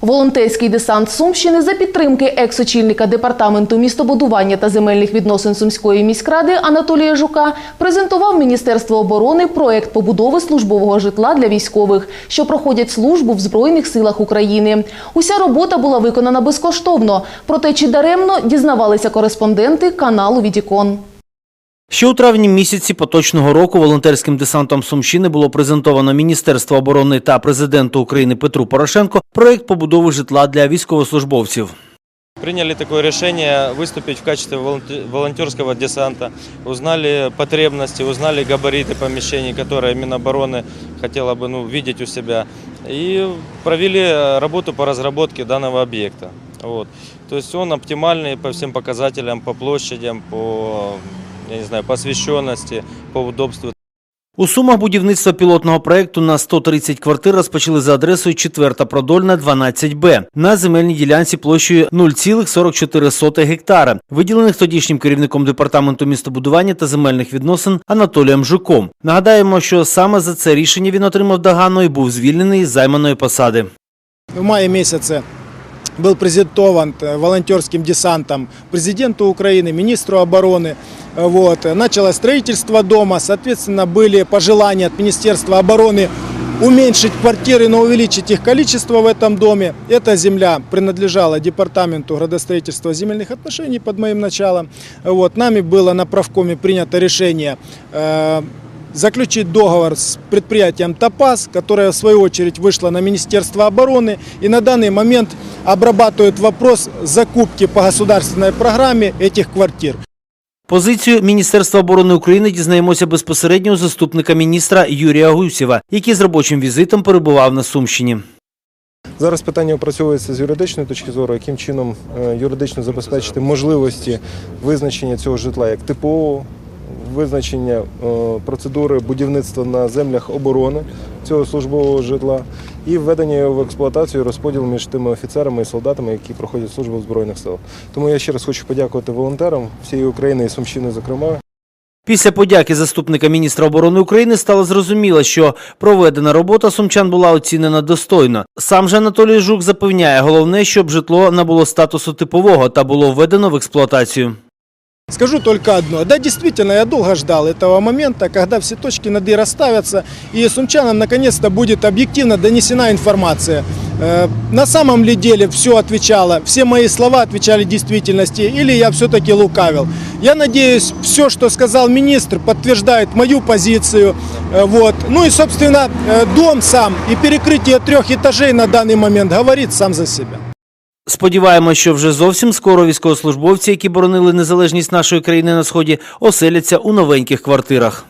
Волонтерський десант Сумщини за підтримки екс-очільника департаменту містобудування та земельних відносин Сумської міськради Анатолія Жука презентував Міністерство оборони проект побудови службового житла для військових, що проходять службу в Збройних силах України. Уся робота була виконана безкоштовно. Проте чи даремно дізнавалися кореспонденти каналу Відікон. Ще у травні місяці поточного року волонтерським десантом Сумщини було презентовано Міністерство оборони та президенту України Петру Порошенко проект побудови житла для військовослужбовців. Приняли такое решение выступить в качестве волонте- волонтерского десанта. Узнали потребности, узнали габариты помещений, которые Минобороны хотела бы ну, видеть у себя. И провели э, работу по разработке данного объекта. Вот. То есть он оптимальный по всем показателям, по площадям, по, я не знаю, по освещенности, по удобству. У Сумах будівництво пілотного проекту на 130 квартир розпочали за адресою 4 Продольна, 12Б на земельній ділянці площею 0,44 гектара, виділених тодішнім керівником департаменту містобудування та земельних відносин Анатолієм Жуком. Нагадаємо, що саме за це рішення він отримав догану і був звільнений з займаної посади. В мае месяце был презентован э, волонтерским десантом президенту Украины, министру обороны. Вот. Началось строительство дома, соответственно, были пожелания от Министерства обороны уменьшить квартиры, но увеличить их количество в этом доме. Эта земля принадлежала Департаменту градостроительства земельных отношений под моим началом. Вот. Нами было на правкоме принято решение э, заключить договор с предприятием «Топаз», которое в свою очередь вышло на Министерство обороны и на данный момент обрабатывает вопрос закупки по государственной программе этих квартир. Позицію Міністерства оборони України дізнаємося безпосередньо у заступника міністра Юрія Гусєва, який з робочим візитом перебував на Сумщині. Зараз питання опрацьовується з юридичної точки зору, яким чином е, юридично забезпечити можливості визначення цього житла як типового, визначення е, процедури будівництва на землях оборони цього службового житла і введення його в експлуатацію, розподіл між тими офіцерами і солдатами, які проходять службу в Збройних силах. Тому я ще раз хочу подякувати волонтерам всієї України і Сумщини, зокрема. Після подяки заступника міністра оборони України стало зрозуміло, що проведена робота сумчан була оцінена достойно. Сам же Анатолій Жук запевняє, головне, щоб житло набуло статусу типового та було введено в експлуатацію. Скажу только одно. Да, действительно, я долго ждал этого момента, когда все точки над «и» расставятся, и сумчанам наконец-то будет объективно донесена информация. Э, На самом ли деле все отвечало, все мои слова отвечали действительности, или я все-таки лукавил. Я надеюсь, все, что сказал министр, подтверждает мою позицию. Э, Вот. Ну и, собственно, э, дом сам и перекрытие трех этажей на данный момент говорит сам за себя. Сподіваємось, що вже зовсім скоро військовослужбовці, які боронили незалежність нашої країни на сході, оселяться у новеньких квартирах.